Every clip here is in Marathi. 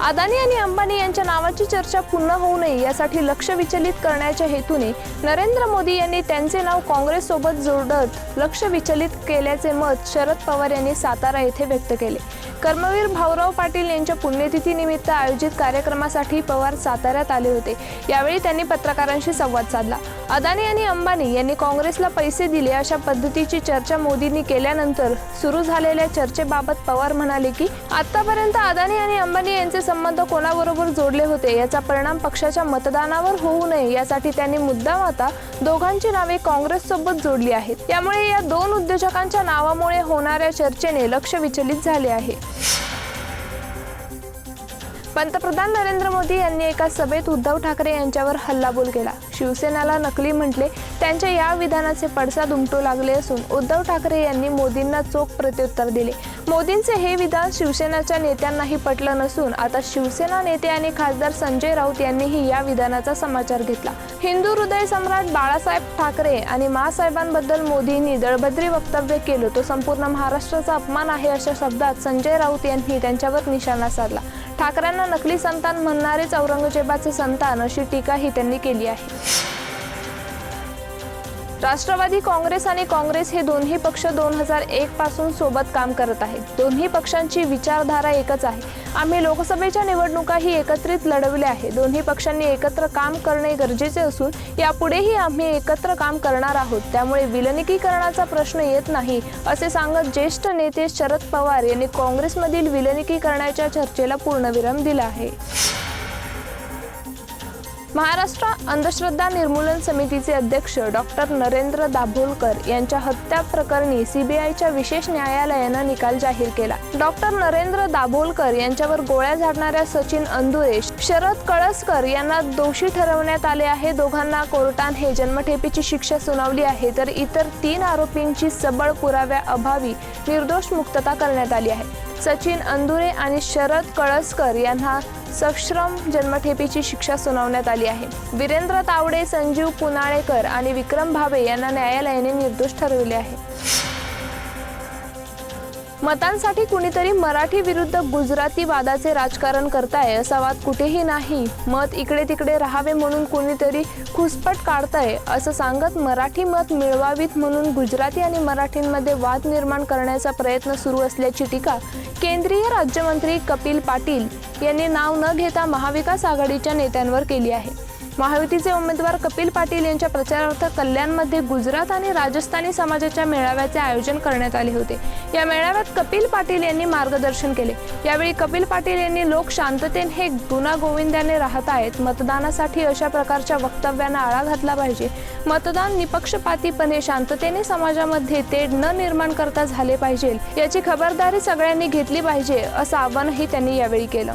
अदानी आणि अंबानी यांच्या नावाची चर्चा पुन्हा होऊ नये यासाठी लक्ष विचलित करण्याच्या हेतूने नरेंद्र मोदी यांनी त्यांचे नाव काँग्रेससोबत जोडत लक्ष विचलित केल्याचे मत शरद पवार यांनी सातारा येथे व्यक्त केले. कर्मवीर भाऊराव पाटील यांच्या पुण्यतिथीनिमित्त आयोजित कार्यक्रमासाठी पवार साताऱ्यात आले होते. यावेळी त्यांनी पत्रकारांशी संवाद साधला. अदानी आणि अंबानी यांनी काँग्रेसला पैसे दिले अशा पद्धतीची चर्चा मोदींनी केल्यानंतर सुरू झालेल्या चर्चेबाबत पवार म्हणाले की आतापर्यंत अदानी आणि अंबानी यांचे संबंध कोणाबरोबर जोडले होते याचा परिणाम पक्षाच्या मतदानावर होऊ नये यासाठी त्यांनी मुद्दाम आता दोघांची नावे काँग्रेस सोबत जोडली आहेत. त्यामुळे या दोन उद्योजकांच्या नावामुळे होणाऱ्या चर्चेने लक्ष विचलित झाले आहे. पंतप्रधान नरेंद्र मोदी यांनी एका सभेत उद्धव ठाकरे यांच्यावर हल्लाबोल केला. शिवसेनाला नकली म्हटले त्यांच्या या विधानाचे पडसाद उमटू लागले असून उद्धव ठाकरे यांनी मोदींना चोख प्रत्युत्तर दिले. मोदींचे हे विधान शिवसेनाच्या नेत्यांनाही पटलं नसून आता शिवसेना नेते आणि खासदार संजय राऊत यांनीही या विधानाचा समाचार घेतला. हिंदू हृदय सम्राट बाळासाहेब ठाकरे आणि मासाहेबांबद्दल मोदींनी दळभद्री वक्तव्य केलं तो संपूर्ण महाराष्ट्राचा अपमान आहे अशा शब्दात संजय राऊत यांनी त्यांच्यावर निशाणा साधला. ठाकरेंना नकली संतान म्हणणारेच औरंगजेबाचे संतान अशी टीकाही त्यांनी केली आहे. राष्ट्रवादी काँग्रेस आणि काँग्रेस हे दोन्ही पक्ष दोन हजार एक पासून सोबत काम करत आहेत. दोन्ही पक्षांची विचारधारा एकच आहे. आम्ही लोकसभेच्या निवडणुकाही एकत्रित लढवल्या आहे दोन्ही पक्षांनी एकत्र काम करणे गरजेचे असून यापुढेही आम्ही एकत्र काम करणार आहोत. त्यामुळे विलनिकीकरणाचा प्रश्न येत नाही असे सांगत ज्येष्ठ नेते शरद पवार यांनी काँग्रेसमधील विलनिकीकरणाच्या चर्चेला पूर्णविराम दिला आहे. महाराष्ट्र अंधश्रद्धा निर्मूलन समितीचे अध्यक्ष डॉक्टर नरेंद्र दाभोलकर यांच्या हत्या प्रकरणी सीबीआयच्या विशेष न्यायालयानं निकाल जाहीर केला. डॉक्टर नरेंद्र दाभोलकर यांच्यावर गोळ्या झाडणाऱ्या सचिन अंदुरे शरद कळसकर यांना दोषी ठरवण्यात आले आहे. दोघांना कोर्टाने जन्मठेपेची शिक्षा सुनावली आहे. तर इतर तीन आरोपींची सबळ पुराव्या अभावी निर्दोष मुक्तता करण्यात आली आहे. सचिन अंदुरे आणि शरद कळसकर यांना सश्रम जन्मठेपीची शिक्षा सुनावण्यात आली आहे. वीरेंद्र तावडे संजीव पुनाळेकर आणि विक्रम भावे यांना न्यायालयाने निर्दोष ठरविले आहे. मतांसाठी कुणीतरी मराठी विरुद्ध गुजराती वादाचे राजकारण करताय असा वाद कुठेही नाही. मत इकडे तिकडे राहावे म्हणून कुणीतरी खुसपट काढताय असं सांगत मराठी मत मिळवावीत म्हणून गुजराती आणि मराठींमध्ये वाद निर्माण करण्याचा प्रयत्न सुरू असल्याची टीका केंद्रीय राज्यमंत्री कपिल पाटील यांनी नाव न घेता महाविकास आघाडीच्या नेत्यांवर केली आहे. महायुतीचे उमेदवार कपिल पाटील यांच्या प्रचारार्थ कल्याणमध्ये गुजरात आणि राजस्थानी समाजाच्या मेळाव्याचे आयोजन करण्यात आले होते. या मेळाव्यात कपिल पाटील यांनी मार्गदर्शन केले. यावेळी कपिल पाटील यांनी लोक शांततेने हे गुणागोविंदाने राहत आहेत. मतदानासाठी अशा प्रकारच्या वक्तव्यांना आळा घातला पाहिजे. मतदान निपक्षपातीपणे शांततेने समाजामध्ये तेढ न निर्माण करता झाले पाहिजे. याची खबरदारी सगळ्यांनी घेतली पाहिजे असं आवाहनही त्यांनी यावेळी केलं.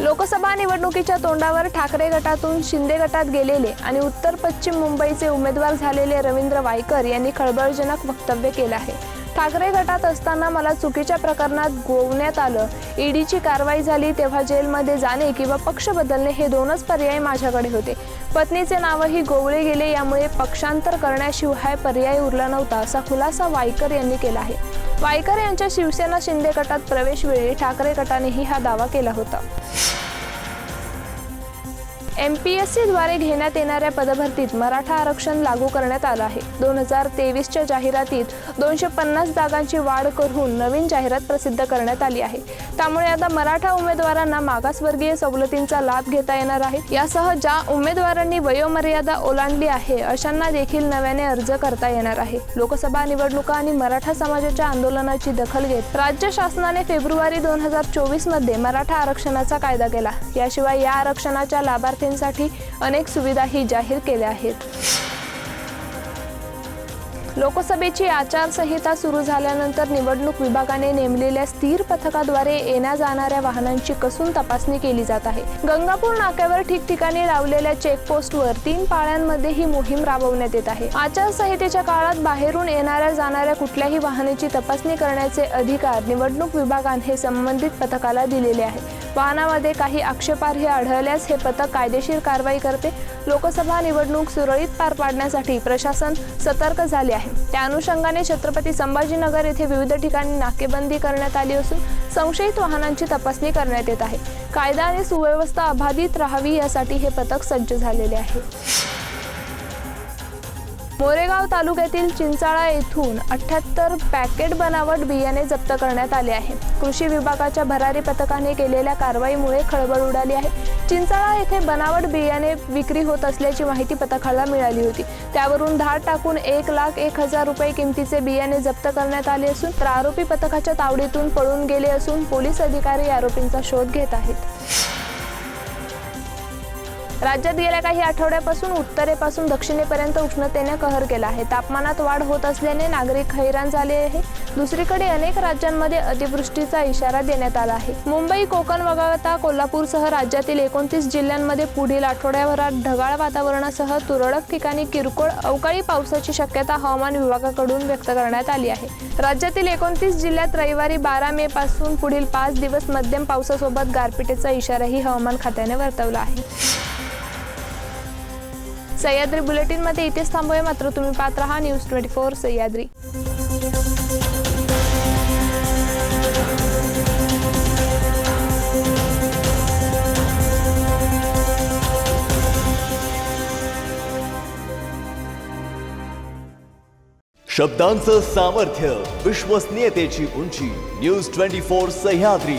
लोकसभा निवडणुकीच्या तोंडावर ठाकरे गटातून शिंदे गटात गेलेले आणि उत्तर पश्चिम मुंबईचे उमेदवार झालेले रवींद्र वायकर यांनी खळबळजनक वक्तव्य केलं आहे. ठाकरे गटात असताना मला चुकीच्या प्रकरणात गोवण्यात आलं. ईडीची कारवाई झाली तेव्हा जेलमध्ये जाणे किंवा पक्ष बदलणे हे दोनच पर्याय माझ्याकडे होते. पत्नीचे नावही गोवळे गेले यामुळे पक्षांतर करण्याशिवाय पर्याय उरला नव्हता असा खुलासा वायकर यांनी केला आहे. वायकर यांच्या शिवसेना शिंदे गटात प्रवेश वेळी ठाकरे गटानेही हा दावा केला होता. एम पी एस सीद्वारे घेण्यात येणाऱ्या पदभरतीत मराठा आरक्षण लागू करण्यात आलं आहे. दोन हजार तेवीसच्या जाहिरातीत दोनशे पन्नास जागांची वाढ करून नवीन जाहिरात प्रसिद्ध करण्यात आली आहे. त्यामुळे आता मराठा उमेदवारांना मागासवर्गीय सवलतींचा लाभ घेता येणार आहे. यासह ज्या उमेदवारांनी वयोमर्यादा ओलांडली आहे अशांना देखील नव्याने अर्ज करता येणार आहे. लोकसभा निवडणुका आणि मराठा समाजाच्या आंदोलनाची दखल घेत राज्य शासनाने फेब्रुवारी दोन हजार चोवीसमध्ये मराठा आरक्षणाचा कायदा केला. याशिवाय या आरक्षणाच्या लाभार्थी विद्यार्थ्यांसाठी अनेक सुविधाही जाहीर केल्या आहेत. लोकसभेची आचारसंहिता सुरू झाल्यानंतर निवडणूक विभागाने नेमलेल्या स्थिर पथकाद्वारे येण्या जाणाऱ्या वाहनांची कसून तपासणी केली जात आहे. गंगापूर नाक्यावर ठिकठिकाणी लावलेल्या चेकपोस्टवर तीन पाळ्यांमध्ये ही मोहीम राबवण्यात येत आहे. आचारसंहितेच्या काळात बाहेरून येणाऱ्या जाणाऱ्या कुठल्याही वाहनाची तपासणी करण्याचे अधिकार निवडणूक विभागाने संबंधित पथकाला दिलेले आहे वाहनामध्ये काही आक्षेपार्ह आढळल्यास हे पथक कायदेशीर कारवाई करते. लोकसभा निवडणूक सुरळीत पार पाडण्यासाठी प्रशासन सतर्क झाले आहे. त्या अनुषंगाने छत्रपती संभाजीनगर येथे विविध ठिकाणी नाकेबंदी करण्यात आली असून संशयित वाहनांची तपासणी करण्यात येत आहे. कायदा आणि सुव्यवस्था अबाधित राहावी यासाठी हे पथक सज्ज झालेले आहे. मोरेगाव तालुक्यातील चिंचाळा येथून अठ्याहत्तर पॅकेट बनावट बियाणे जप्त करण्यात आले आहे. कृषी विभागाच्या भरारी पथकाने केलेल्या कारवाईमुळे खळबळ उडाली आहे. चिंचाळा येथे बनावट बियाणे विक्री होत असल्याची माहिती पथकाला मिळाली होती. त्यावरून धाड टाकून एक लाख एक हजार रुपये किमतीचे बियाणे जप्त करण्यात आले असून तर आरोपी पथकाच्या तावडीतून पळून गेले असून पोलीस अधिकारी आरोपींचा शोध घेत आहेत. राज्यात गेल्या काही आठवड्यापासून उत्तरेपासून दक्षिणेपर्यंत उष्णतेने कहर केला आहे. तापमानात वाढ होत असल्याने नागरिक हैराण झाले आहे. दुसरीकडे अनेक राज्यांमध्ये अतिवृष्टीचा इशारा देण्यात आला आहे. मुंबई कोकण वगळता कोल्हापूरसह राज्यातील एकोणतीस जिल्ह्यांमध्ये पुढील आठवड्याभरात ढगाळ वातावरणासह तुरळक ठिकाणी किरकोळ अवकाळी पावसाची शक्यता हवामान विभागाकडून व्यक्त करण्यात आली आहे. राज्यातील एकोणतीस जिल्ह्यात रविवारी बारा मे पासून पुढील पाच दिवस मध्यम पावसासोबत गारपिटीचा इशाराही हवामान खात्याने वर्तवला आहे. सह्याद्री बुलेटिनमध्ये इथेच थांबूया. मात्र तुम्ही पाहत राहा न्यूज ट्वेंटी फोर सह्याद्री. शब्दांचं सामर्थ्य विश्वसनीयतेची उंची न्यूज ट्वेंटी फोर सह्याद्री.